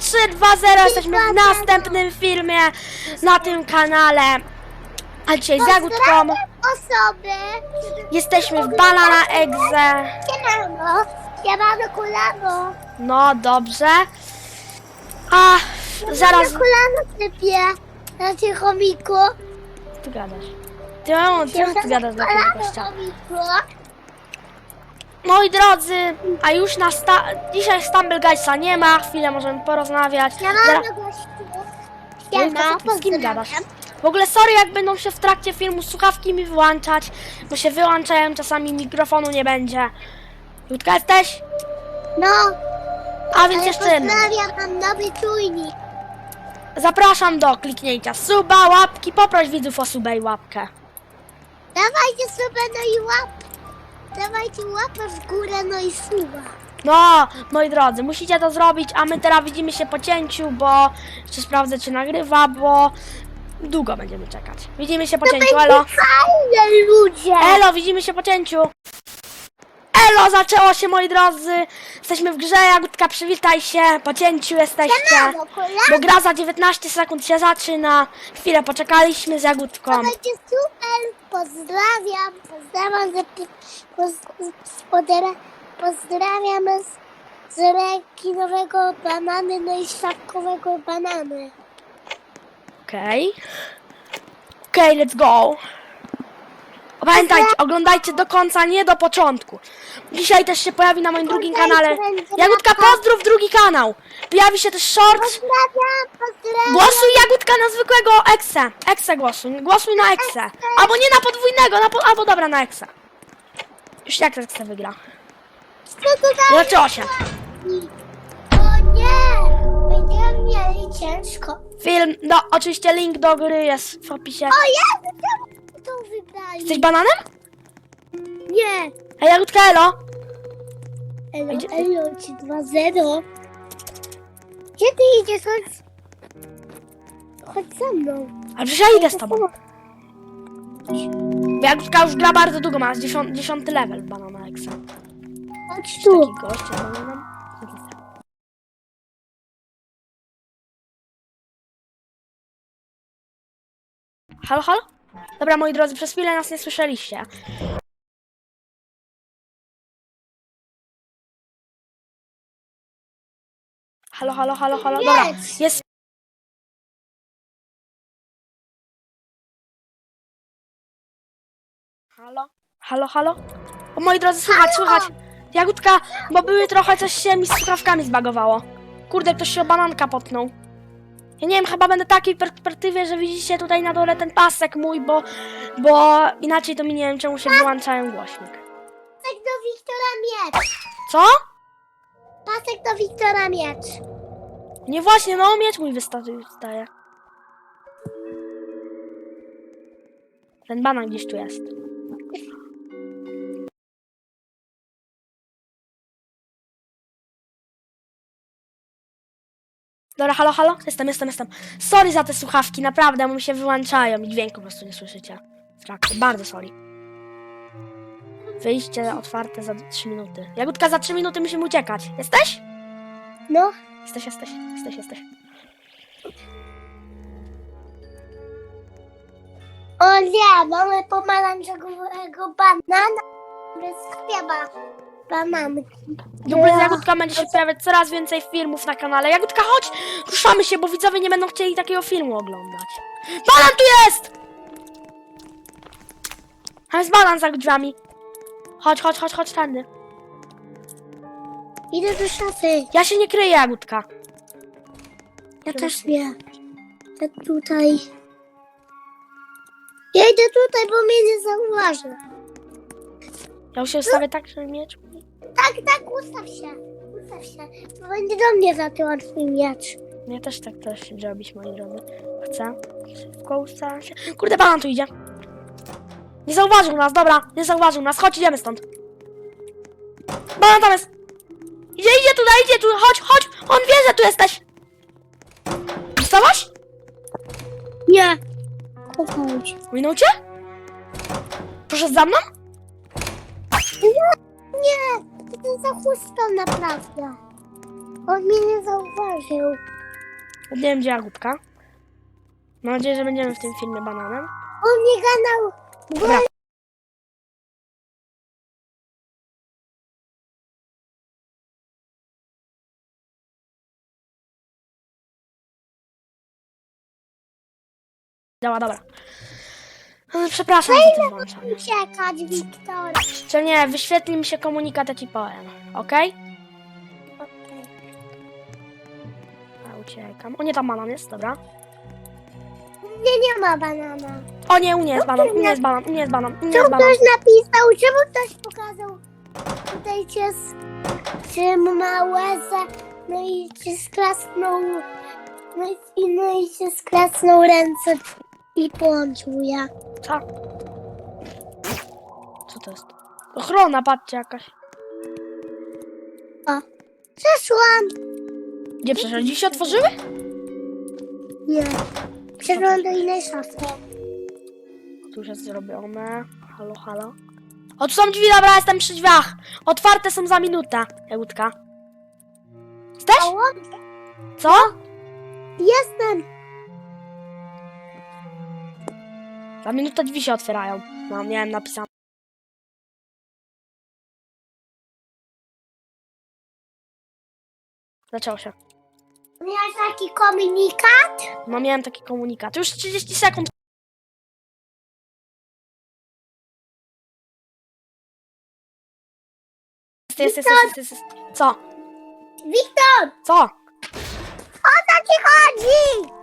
3, 2, 0. Jesteśmy w następnym filmie na tym kanale. A dzisiaj z Jagódką osoby. jesteśmy w Banana Egze. Siemano. Siemano kulano. No dobrze. A zaraz. Kulano sypie. Na cię chomiku. Co ty gadasz? Ty, co ty gadasz dla tego gościa? chomiku. Moi drodzy, a już na sta... Dzisiaj Stumble Guysa nie ma, chwilę możemy porozmawiać. Siemano gościu. Siema, Wojtka, z kim gadasz? W ogóle sorry, jak będą się w trakcie filmu słuchawki mi wyłączać, bo się wyłączają, czasami mikrofonu nie będzie. Jutka, jesteś? No, A więc jeszcze pozdrawiam, mam nowy czujnik. Zapraszam do kliknięcia suba, łapki, poproś widzów o subę i łapkę. Dawajcie sobie no i łap. Dawajcie łapę w górę, no i suba. No, moi drodzy, musicie to zrobić, a my teraz widzimy się po cięciu, bo jeszcze sprawdzę, czy nagrywa, bo długo będziemy czekać. Widzimy się po cięciu, elo. Fajne ludzie. Elo, widzimy się po cięciu. Elo, zaczęło się, moi drodzy. Jesteśmy w grze, Jagódka, przywitaj się. Po cięciu jesteście. Kulano. Bo gra za 19 sekund się zaczyna. Chwilę poczekaliśmy z Jagódką. Dawajcie super, pozdrawiam, pozdrawiam z, poz, spodera, pozdrawiam z, z rekinowego banany, no i szafkowego banany. Okej. Okej, let's go. Pamiętajcie, oglądajcie do końca, nie do początku. Dzisiaj też się pojawi na moim drugim kanale. Jagódka, pozdrów drugi kanał. Pojawi się też short. Pozdrawiam, pozdrawiam. Głosuj Jagódka na zwykłego Exe. Exe głosuj. Głosuj na Exe. Albo nie na podwójnego, na po, albo dobra, na Exe. Już jak Exe wygra. Zaczęło się. O nie, będziemy mieli ciężko. Film, no oczywiście link do gry jest w opisie. O Jezu, to wybrali? Jesteś bananem? Nie. Ej, Jagódka, elo. Elo, Gdzie ty? elo, ci 2-0. Gdzie ty idziesz? Chodź. Chodź ze mną. Ale przecież ja idę z tobą. Bo Jagódka już gra bardzo długo, ma 10, 10 level banana Exe. Chodź tu. Taki gość z bananem. Halo, halo? Dobra, moi drodzy, przez chwilę nas nie słyszeliście. Halo, halo, halo, halo. Dobra, jest. Halo? Halo, halo? O moi drodzy, słychać, słychać. Jagódka, bo były trochę coś się mi z słuchawkami zbagowało. Kurde, ktoś się o bananka potnął. Ja nie wiem, chyba będę takiej perspektywie, że widzicie tutaj na dole ten pasek mój, bo, bo inaczej to mi nie wiem, czemu się wyłączają głośnik. Pasek do Wiktora Miecz. Co? Pasek do Wiktora Miecz. Nie właśnie, no miecz mój wystaje. Ten banan gdzieś tu jest. Dobra, halo, halo? Jestem, jestem, jestem. Sorry za te słuchawki, naprawdę, bo mi się wyłączają i dźwięku po prostu nie słyszycie. W trakcie, bardzo sorry. Wyjście otwarte za 3 minuty. Jagódka, za 3 minuty musimy uciekać. Jesteś? No. Jesteś, jesteś, jesteś, jesteś. O nie, mamy pomarańczowego banana. Bez chleba. Bananki. Z Jagódka będzie się pojawiać coraz więcej filmów na kanale. Jagódka, chodź! Ruszamy się, bo widzowie nie będą chcieli takiego filmu oglądać. Banan tu jest! A jest banan za drzwiami. Chodź, chodź, chodź, chodź tędy. Idę do szafy. Ja się nie kryję, Jagódka. Ja też nie. Ja tutaj. Ja idę tutaj, bo mnie nie zauważy. Ja już się ustawię tak, że miecz... Tak, tak, ustaw się. Ustaw się. Bo będzie do mnie zatyła twój miecz. Ja też tak też zrobić, moi drodzy. Chcę. Szybko ustawiam się. Kurde, banan tu idzie. Nie zauważył nas, dobra. Nie zauważył nas. Chodź, idziemy stąd. Banan tam jest. Idzie, idzie tutaj, idzie tu. Chodź, chodź. On wie, że tu jesteś. Dostałaś? Nie. Chodź. Minął cię? Proszę za mną? Nie, nie. To ten za chustą naprawdę. On mnie nie zauważył. Gdzie Jagódka. Mam nadzieję, że będziemy w tym filmie bananem. On mnie ganał. Dobra. Dobra, dobra. No, Przepraszam za to włączanie. Uciekać, Wiktor. Czy nie, wyświetli mi się komunikat, ja ci powiem. Okej? Okej. Ja uciekam. O nie, tam banan jest, dobra. Nie, nie ma banana. O nie, u nie jest banan, u nie jest banan, u nie jest banan, u nie Co jest banan. ktoś napisał? Czemu ktoś pokazał tutaj cię z, czy ma łezę, no i ci sklasnął, no i, no i ci sklasnął ręce i połączył ja. Co? Co to jest? Ochrona, patrzcie jakaś. Przeszłam. Gdzie przeszedł? Dziś się otworzyły? Nie. Przeszłam do innej szafy. Tu już jest zrobione. Halo, halo. O, tu są drzwi, dobra, jestem przy drzwiach. Otwarte są za minutę. Jagódka. Jesteś? Halo? Co? Jestem. Za minutę drzwi się otwierają. No, wiem, napisane. Zaczęło się. Miałeś taki komunikat? No, miałem taki komunikat. Już 30 sekund. Jest, jest, jest, jest, jest, jest. Co? Wiktor! Co? O co ci chodzi?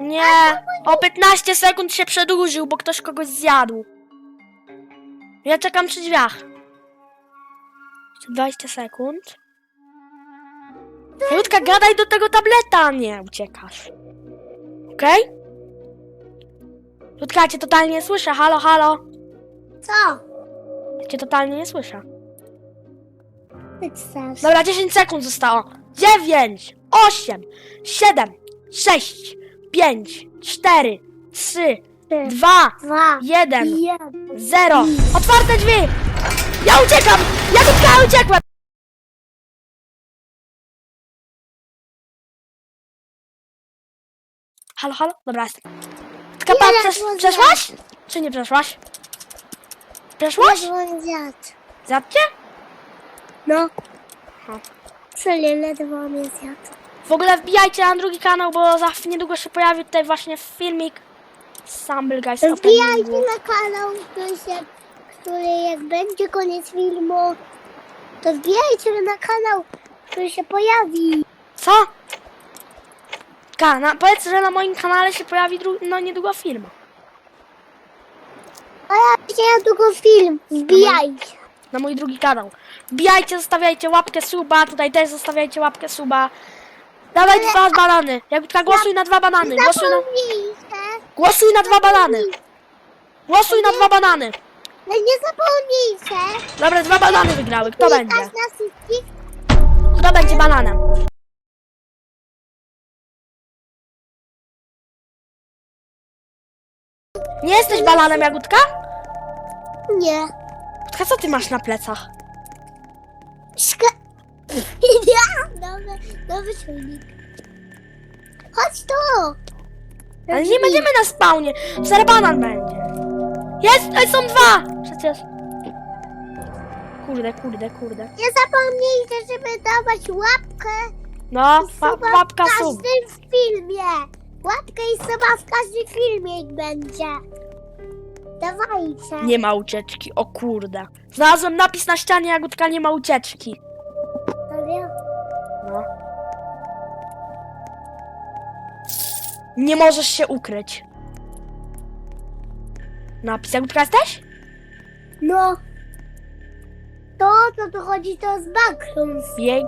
Nie, o 15 sekund się przedłużył, bo ktoś kogoś zjadł. Ja czekam przy drzwiach. Jeszcze 20 sekund. Jutka, gadaj do tego tableta, nie uciekasz. Okej? Jutka, ja cię totalnie nie słyszę. Halo, halo. Co? Ja cię totalnie nie słyszę. Ty chcesz? Dobra, 10 sekund zostało. 9, 8, 7, 6, 5, 4, 3, Trzy, 2, dwa, 1. jeden. Zero! Otwarte drzwi! Ja uciekam! Ja tu uciekłem! Halo, halo? Dobra, jestem. Tylko Nie, pan, przesz byłam przeszłaś? Czy nie przeszłaś? Przeszłaś? Ledwo zjadł. Zjadcie? No. Aha. Czyli ledwo mnie zjadł. W ogóle wbijajcie na drugi kanał, bo za niedługo się pojawi tutaj właśnie filmik z Stumble Guys Wbijajcie na kanał, który, się, który jak będzie koniec filmu, to wbijajcie na kanał, który się pojawi. Co? Ka, na, powiedz, że na moim kanale się pojawi no niedługo film. A ja widziałem tylko film. Wbijajcie. na mój drugi kanał. Wbijajcie, zostawiajcie łapkę suba, tutaj też zostawiajcie łapkę suba. Dawaj dwa banany. Jakby głosuj na dwa banany. Głosuj na, głosuj na dwa banany. Głosuj na dwa banany. ale nie zapomnijcie. Dobra, dwa banany wygrały. Kto będzie? wszystkich. Kto będzie bananem? Nie jesteś bananem, Jagódka? Nie. Jagódka, co ty masz na plecach? Szka... Ja, nowy, nowy silnik. Chodź tu. Ale nie będziemy na spawnie. Zaraz banan będzie. Jest! Ej, są dwa! Przecież. Kurde, kurde, kurde. Nie zapomnijcie, żeby dawać łapkę No, i wa- suba łapka w sub. każdym filmie. Łapkę i suba w każdym filmie ich będzie. Dawajcie. Nie ma ucieczki, o kurde. Znalazłem napis na ścianie, Jagódka, nie ma ucieczki. Nie możesz się ukryć. Napis, Jagódka, jesteś? No. To, co tu chodzi, to z backrooms. Bieg.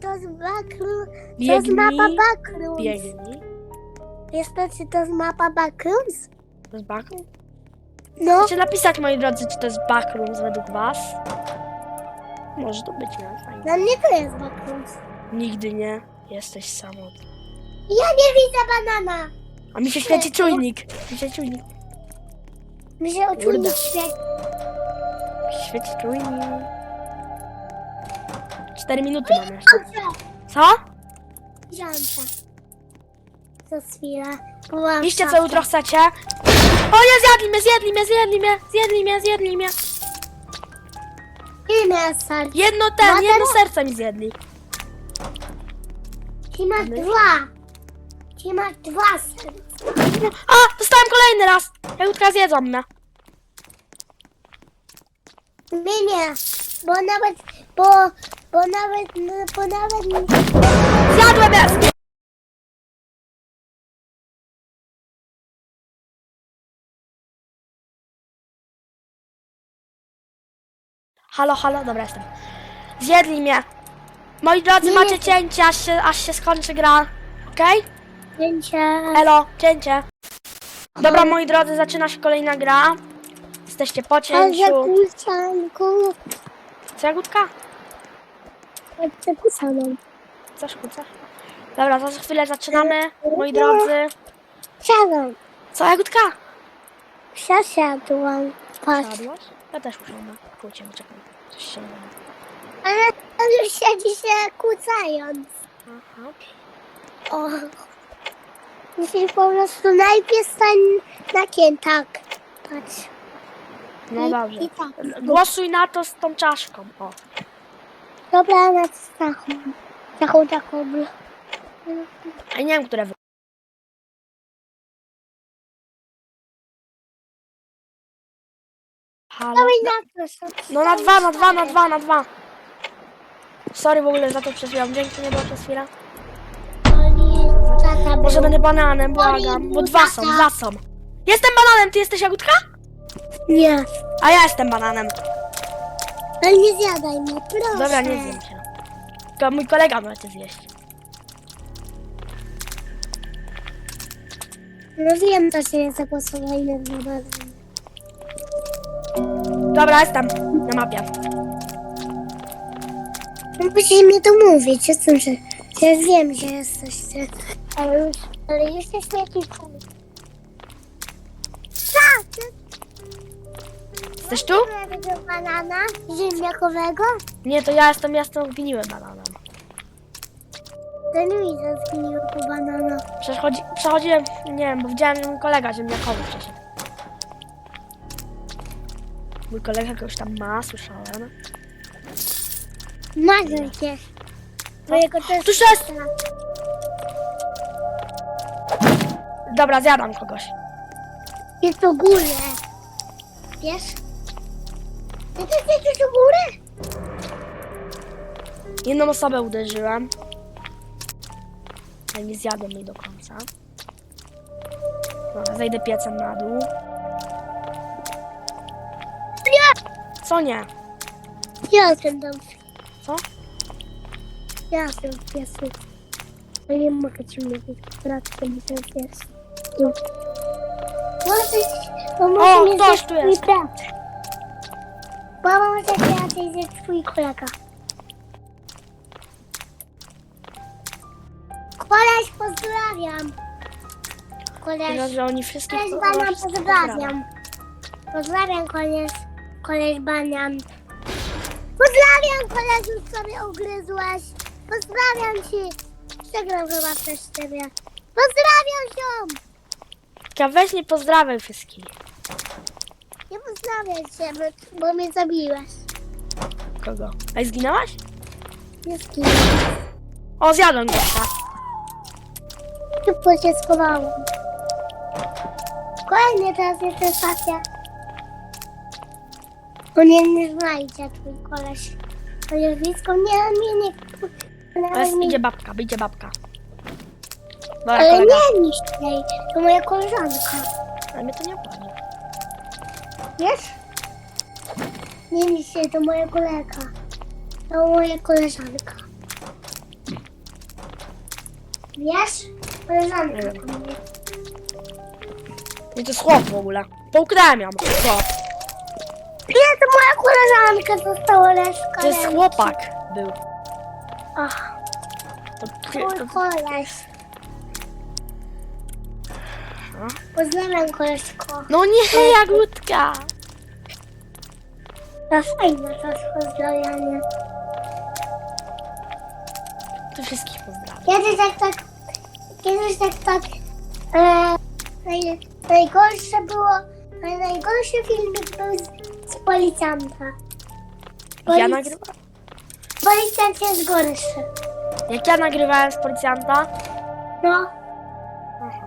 To z backrooms. To jest Biegnij. mapa backrooms. Biegnij. Wiesz to, czy to jest mapa backrooms? To jest backroom? No. Chcecie napisać, moi drodzy, czy to jest backrooms według was? Może to być, nie? Fajnie. Dla mnie to jest backrooms. Nigdy nie jesteś samotny. Ja nie widzę banana. A mi się świeci czujnik. Mi się czujnik. Mi się Kurde. świeci. Świeci czujnik. Cztery minuty mam jeszcze. Dobrze. Co? Wziąłem się. Za chwilę. Byłam Piszcie co jutro chcecie. O nie, zjadli mnie, zjedli mnie, zjedli mnie, zjedli mnie, zjedli mnie. Ile serc? Jedno ten, No jedno teraz- serce mi zjedli. Ci masz dwa. Ci masz dwa serca. A, dostałem kolejny raz. Jagutka zjedzą mnie. Nie, nie. Bo nawet, bo, bo nawet, bo nawet Zjadłem mnie. Halo, halo, dobra jestem. Zjedli mnie. Moi drodzy, Nie, macie nie. cięcie, aż się, aż się skończy gra. Okej? zdjęcie. Elo, cięcie. Dobra, moi drodzy, zaczyna się kolejna gra. Jesteście po cięciu. Co, Jagódka? Chcę kusaną. Co, szkuca? Dobra, za chwilę zaczynamy, moi drodzy. Siadam. Co, Jagódka? Przesiadłam. Patrz. Siadłaś? Ja też usiądę. Kurczę, czekaj. Coś się. Ale on już siedzi się kłócając. Aha. O. Musisz po prostu najpierw stań na tak. Patrz. No I- dobrze. I tak. Głosuj na to z tą czaszką. O. Dobra, na stachu. Taką, taką. A nie wiem, które wy... Halo? No na dwa, na dwa, na dwa, na dwa. Sorry w ogóle za to chwilę. Dzięki, nie było przez chwilę. Może będę bananem, błagam. Bo dwa są, dwa są. Jestem bananem, ty jesteś jagódka? Nie. A ja jestem bananem. Ale nie zjadaj mnie, proszę. Dobra, nie zjem się. Tylko mój kolega może cię zjeść. No wiem, to się nie zagłosowali na dwa Dobra, jestem na mapie. No musisz mi to mówić, jestem, że ja wiem, że jesteście. Ale już, ale jesteśmy jakiś. Tak, Jesteś tu? tego banana ziemniakowego, Nie, to ja jestem, ja jestem gwiniłym bananem. ten widzę zgniłego banana. Przechodzi, przechodziłem, nie wiem, bo widziałem, kolega ziemniakowy przeszedł. Mój kolega kogoś tam ma, słyszałem. Marzę cię. Mojego też. Tuż jest! Dobra, zjadam kogoś. Jest to górę. Wiesz? Ty też jesteś u góry? Jedną osobę uderzyłem. Ale nie zjadłem jej do końca. Dobra, zejdę piecem na dół. Co nie? Ja jestem tam. Co? Ja jestem w piesu. Ja nie mogę ci mówić. Brat, to mi ten pies. Może, bo O, ktoś tu jest. brat. Bo może raczej zjeść twój kolega. Koleś, pozdrawiam. Koleś. Chyba, że oni Koleś wszystkich pozdrawiam. Pozdrawiam koleś, koleś banian. Pozdrawiam koleżu, sobie ugryzłeś. Pozdrawiam ci. Przegram chyba też ciebie. Pozdrawiam się. Ja weź nie pozdrawiam wszystkich. Nie pozdrawiam cię, bo, bo mnie zabiłeś. Kogo? A zginęłaś? Nie skinę. O, zjadłem gościa. Szybko się schowałam. Kolejny teraz jestem stacja. On mnie nie znajdzie, twój koleś. Chociaż blisko mnie, mnie nie... Teraz mnie idzie babka, idzie babka. Dobra, Ale kolega. nie niszcz jej, to moja koleżanka. Ale mnie to nie obchodzi. Wiesz? Nie niszcz jej, to moja kolega. To moja koleżanka. Wiesz? Koleżanka Nie wiem. Nie, to jest chłop w ogóle. Połknąłem ją. Chłop. To koleżanka została reszka. To jest chłopak był. Ach, To, mój to, koleś. Pozdrawiam koleżko. No nie, Jagódka! To fajne to pozdrawianie. Tu wszystkich pozdrawiam. Kiedyś tak tak, kiedyś tak tak, e, naj, najgorsze było, naj, najgorszy filmik był z, policjanta. Ja nagrywam. Policjant jest gorszy. Jak ja nagrywałem z policjanta, No, Aha.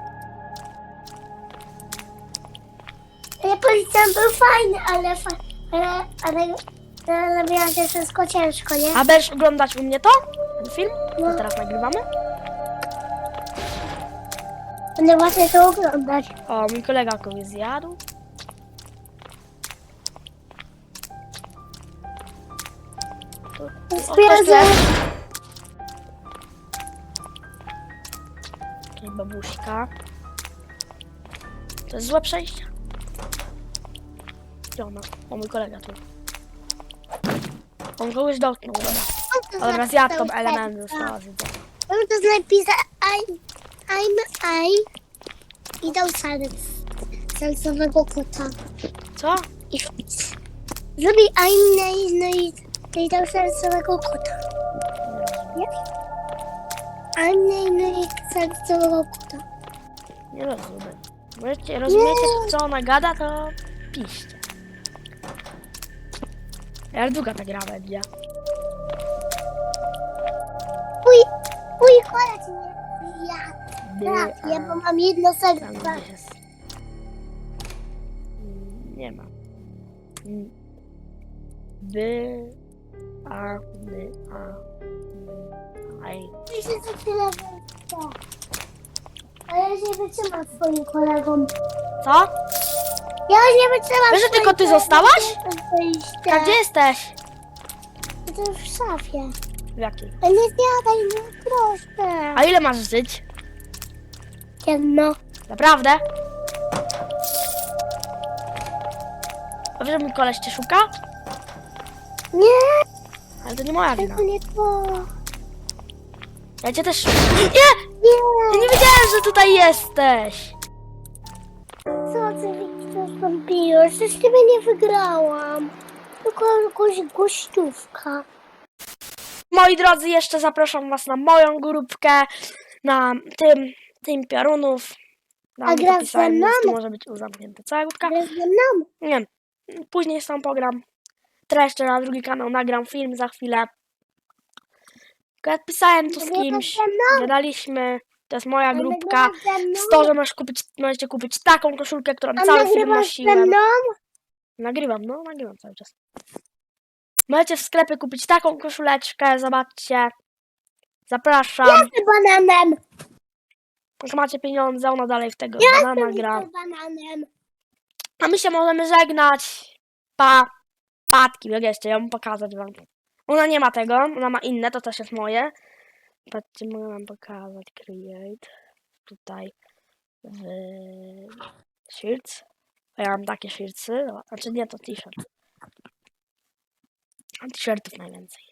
ale policjant był fajny, ale, fa, ale, ale, ale się wszystko ciężko, nie? a będziesz oglądać u mnie to? Ten film? No. Co teraz nagrywamy? Będę właśnie to oglądać. O, mój kolega kogoś zjadł. Tutaj babuśka. To jest złe przejście. Gdzie ona? O, mój kolega tu. On kogoś dotknął, dobra. Dobra, zjadł tą element, została zjedzona. On to napisa I'm, I'm I i dał salec salcowego kota. Co? I zrobi I'm no i, no i, no i dał salcowego kota. Nie? I'm no i, no i salcowego kota. Nie rozumiem. Możecie, rozumiecie, co ona gada, to piszcie. Jak długa ta gra będzie? Uj, uj, kola ci nie. Ja, a, bo mam jedno tam serce. jest. Mm, Nie ma. Mm. By, a, my, a, my, aj. Ja się za chwilę wrócę. A ja się wytrzymam swoim kolegom. Co? Ja nie wytrzymam Wiesz, że tylko ty zostałaś? A gdzie jesteś? To w szafie. W jakiej? A nie zjadaj, no proszę. A ile masz żyć? Jedno. Naprawdę? A wiesz, że mój koleś cię szuka? Nie, Ale to nie moja wina. to nie to. Ja cię też... Nie! Ja Nie. nie wiedziałem, że tutaj jesteś! Co ty zastąpiłeś? Przecież ciebie nie wygrałam. Tylko jakąś gościówka. Moi drodzy, jeszcze zapraszam was na moją grupkę, na tym, tym piorunów. Tam A dopisałem, ze mną? może być zamknięta cała grupka. Ale ze mną. Nie później sam pogram. Teraz jeszcze na drugi kanał nagram film za chwilę. Tylko Pisałem tu z kimś, gadaliśmy, to jest moja grupka. nagrywasz ze mną? Z to, że możesz kupić, możecie kupić taką koszulkę, którą cały film nosiłem. Nagrywam, no, nagrywam cały czas. Możecie w sklepie kupić taką koszuleczkę, zobaczcie. Zapraszam. Jestem bananem. Jak macie pieniądze, ona dalej w tego banana gra. bananem. A my się możemy żegnać. Pa. Patki, jak jeszcze, ja mu pokazać wam. Ona nie ma tego, ona ma inne, to też jest moje. Patrzcie, mogę wam pokazać. Create. Tutaj. W... Shirts. A ja mam takie shirtsy. Znaczy nie, to t-shirt. T-shirtów najwięcej.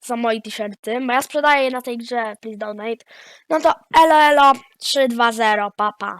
To są moje t-shirty, bo ja sprzedaję je na tej grze Please Donate. No to elo elo 320, pa pa.